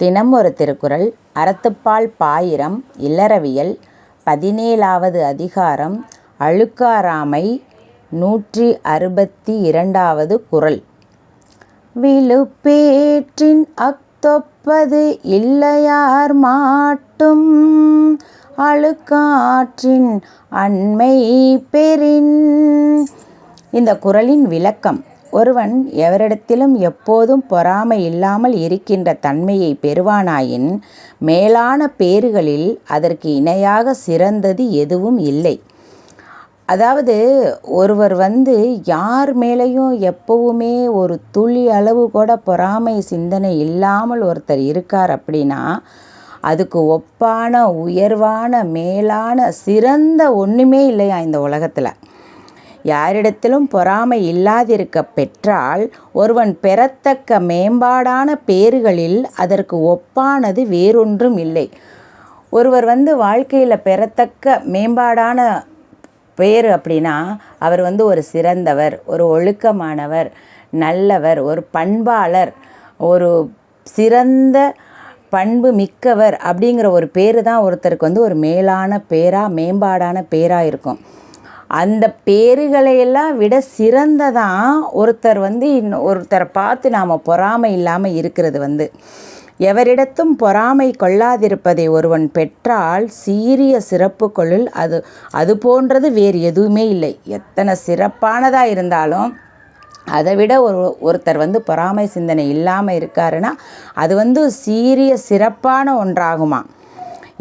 தினம் ஒரு திருக்குறள் அறத்துப்பால் பாயிரம் இல்லறவியல் பதினேழாவது அதிகாரம் அழுக்காராமை நூற்றி அறுபத்தி இரண்டாவது குறள். விழுப்பேற்றின் அக்தொப்பது இல்லையார் மாட்டும் அழுக்காற்றின் அண்மை பெறின். இந்த குறளின் விளக்கம் ஒருவன் எவரிடத்திலும் எப்போதும் பொறாமை இல்லாமல் இருக்கின்ற தன்மையை பெறுவானாயின் மேலான பேறுகளில் அதற்கு இணையாக சிறந்தது எதுவும் இல்லை. அதாவது ஒருவர் வந்து யார் மேலேயும் எப்பவுமே ஒரு துளி அளவு கூட பொறாமை சிந்தனை இல்லாமல் ஒருத்தர் இருக்கார் அப்படின்னா அதுக்கு ஒப்பான உயர்வான மேலான சிறந்த ஒன்றுமே இல்லையா இந்த உலகத்தில்? யாரிடத்திலும் பொறாமை இல்லாதிருக்க பெற்றால் ஒருவன் பெறத்தக்க மேம்பாடான பேறுகளில் அதற்கு ஒப்பானது வேறொன்றும் இல்லை. ஒருவர் வந்து வாழ்க்கையில் பெறத்தக்க மேம்பாடான பேர் அப்படின்னா அவர் வந்து ஒரு சிறந்தவர் ஒரு ஒழுக்கமானவர் நல்லவர் ஒரு பண்பாளர் ஒரு சிறந்த பண்பு மிக்கவர் அப்படிங்கிற ஒரு பேர் தான் ஒருத்தருக்கு வந்து ஒரு மேலான பேராக மேம்பாடான பேராக இருக்கும். அந்த பேறுகளையெல்லாம் விட சிறந்ததான் ஒருத்தர் வந்து இன்னும் ஒருத்தரை பார்த்து நாம் பொறாமை இல்லாமல் இருக்கிறது வந்து. எவரிடத்தும் பொறாமை கொள்ளாதிருப்பதை ஒருவன் பெற்றால் சீரிய சிறப்பு அது அது போன்றது வேறு எதுவுமே இல்லை. எத்தனை சிறப்பானதாக இருந்தாலும் அதை விட ஒரு ஒருத்தர் வந்து பொறாமை சிந்தனை இல்லாமல் இருக்காருன்னா அது வந்து சீரிய சிறப்பான ஒன்றாகுமா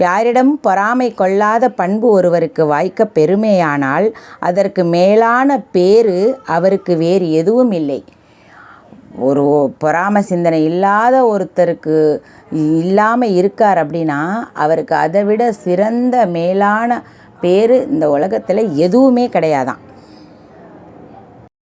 யாரிடம் பொறாமை கொள்ளாத பண்பு ஒருவருக்கு வாய்க்க பெருமையானால் அதற்கு மேலான பேறு அவருக்கு வேறு எதுவும் இல்லை. ஒரு பொறாம சிந்தனை இல்லாத ஒருத்தருக்கு இல்லாமல் இருக்கார் அப்படின்னா அவருக்கு அதை விட சிறந்த மேலான பேர் இந்த உலகத்தில் எதுவுமே கிடையாதான்.